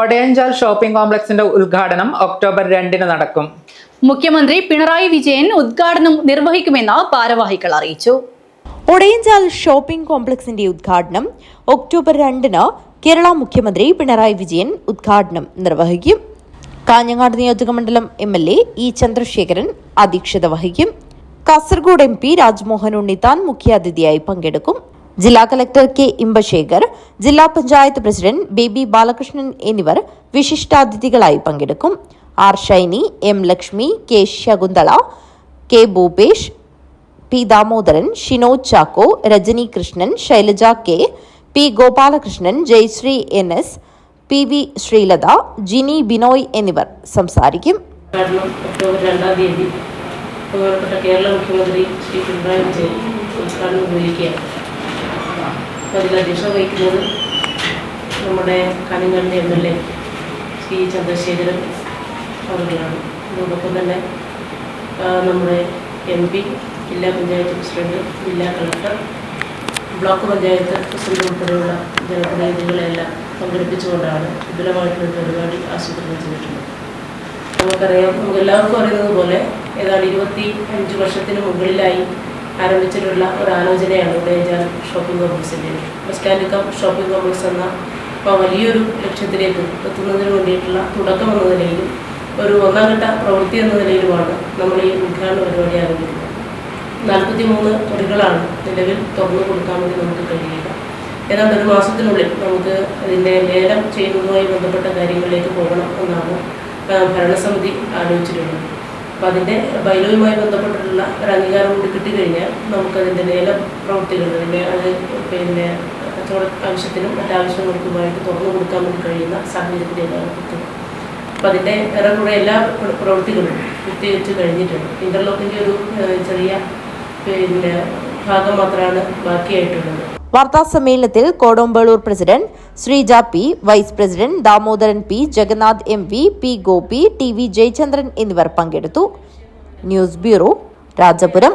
Odayanchal shopping കോംപ്ലക്സിന്റെ ഉദ്ഘാടനം October രണ്ടിന് നടക്കും. മുഖ്യമന്ത്രി പിണറായി വിജയൻ ഉദ്ഘാടനം നിർവഹിക്കുമെന്ന് ഭാരവാഹികൾ അറിയിച്ചു. ഒടയഞ്ചാൽ ഷോപ്പിംഗ് കോംപ്ലക്സിന്റെ ഉദ്ഘാടനം ഒക്ടോബർ രണ്ടിന് കേരള മുഖ്യമന്ത്രി പിണറായി വിജയൻ ഉദ്ഘാടനം നിർവഹിക്കും. കാഞ്ഞങ്ങാട് നിയോജകമണ്ഡലം M L A E Chandrasekharan അധ്യക്ഷത വഹിക്കും. കാസർഗോഡ് എം പി രാജ്മോഹൻ ഉണ്ണിത്താൻ മുഖ്യാതിഥിയായി പങ്കെടുക്കും. ജില്ലാ കലക്ടർ കെ ഇമ്പശേഖർ ജില്ലാ പഞ്ചായത്ത് പ്രസിഡന്റ് ബേബി ബാലകൃഷ്ണൻ എന്നിവർ വിശിഷ്ടാതിഥികളായി പങ്കെടുക്കും. R Shiny M Lakshmi K Shakuntala K Bhupesh P Damodaran Shino Chacko Rajani Krishnan Shailaja K P Gopalakrishnan Jayasree N S P V Sreelatha Jini Binoy എന്നിവർ സംസാരിക്കും. October Kerala മുഖ്യമന്ത്രി ശ്രീ പിണറായി വിജയൻ ഉദ്ഘാടനം നിർവഹിക്കുകയാണ്. പ്രതിക അധ്യക്ഷ വഹിക്കുന്നത് നമ്മുടെ കാഞ്ഞങ്ങാടിന്റെ M L A Shri Chandrasekharan അവരുടെയാണ് അതോടൊപ്പം തന്നെ നമ്മുടെ എം പി ജില്ലാ പഞ്ചായത്ത് പ്രസിഡന്റ് ജില്ലാ കളക്ടർ ബ്ലോക്ക് പഞ്ചായത്ത് പ്രസിഡന്റ് ഉൾപ്പെടെയുള്ള ജനപ്രതിനിധികളെല്ലാം പങ്കെടുപ്പിച്ചുകൊണ്ടാണ് വിപുലമായിട്ടുള്ള പരിപാടി ആസൂത്രണം ചെയ്തിട്ടുള്ളത്. നമുക്കറിയാം നമുക്ക് എല്ലാവർക്കും അറിയുന്നത് പോലെ ഏതാണ്ട് ഇരുപത്തി അഞ്ച് വർഷത്തിന് മുകളിലായി ആരംഭിച്ചിട്ടുള്ള ഒരു ആലോചനയാണ് ഉദയജാൻ ഷോപ്പിംഗ് കോംപ്ലക്സിന്റെ ബസ് ഷോപ്പിംഗ് കോംപ്ലക്സ് എന്ന വലിയൊരു ലക്ഷ്യത്തിലേക്ക് എത്തുന്നതിന് വേണ്ടിയിട്ടുള്ള തുടക്കം എന്ന നിലയിലും ഒരു ഒന്നാം ഘട്ട പ്രവൃത്തി എന്ന നിലയിലുമാണ് നമ്മൾ ഈ ഉദ്ഘാടന പരിപാടി ആരംഭിക്കുന്നത്. നാൽപ്പത്തി മൂന്ന് മുറികളാണ് നിലവിൽ തുറന്നു കൊടുക്കാൻ വേണ്ടി നമുക്ക് കഴിയുക. ഏതാണ്ട് ഒരു മാസത്തിനുള്ളിൽ നമുക്ക് അതിന്റെ ലേലം ചെയ്യുന്നതുമായി ബന്ധപ്പെട്ട കാര്യങ്ങളിലേക്ക് പോകണം എന്നാണ് ഭരണസമിതി ആലോചിച്ചിട്ടുള്ളത്. അപ്പം അതിന്റെ ബൈലോയുമായി ബന്ധപ്പെട്ടിട്ടുള്ള ഒരു അംഗീകാരം കൂടി കിട്ടിക്കഴിഞ്ഞാൽ നമുക്കതിന്റെ ലേല പ്രവൃത്തികൾ അതിന്റെ അത് പിന്നെ കച്ചവട ആവശ്യത്തിനും മറ്റാവശ്യങ്ങൾക്കുമായിട്ട് തുറന്നു കൊടുക്കാൻ വേണ്ടി കഴിയുന്ന സാഹചര്യത്തിലേക്കാണ് എത്തുന്നത് അപ്പം അതിന്റെ ഏറെക്കുറെ എല്ലാ പ്ര- പ്രവൃത്തികളും കുത്തിവെച്ച് കഴിഞ്ഞിട്ടുണ്ട്. ഇന്റർലോക്കിന്റെ ഒരു ചെറിയ പിന്നെ ഭാഗം മാത്രമാണ് ബാക്കിയായിട്ടുള്ളത്. വാർത്താ സമ്മേളനത്തിൽ Kodompalur president Sreeja P vice president Damodaran P Jagannath M V P Gopi T V Jayachandran എന്നിവർ പങ്കെടുത്തു. News bureau Rajapuram.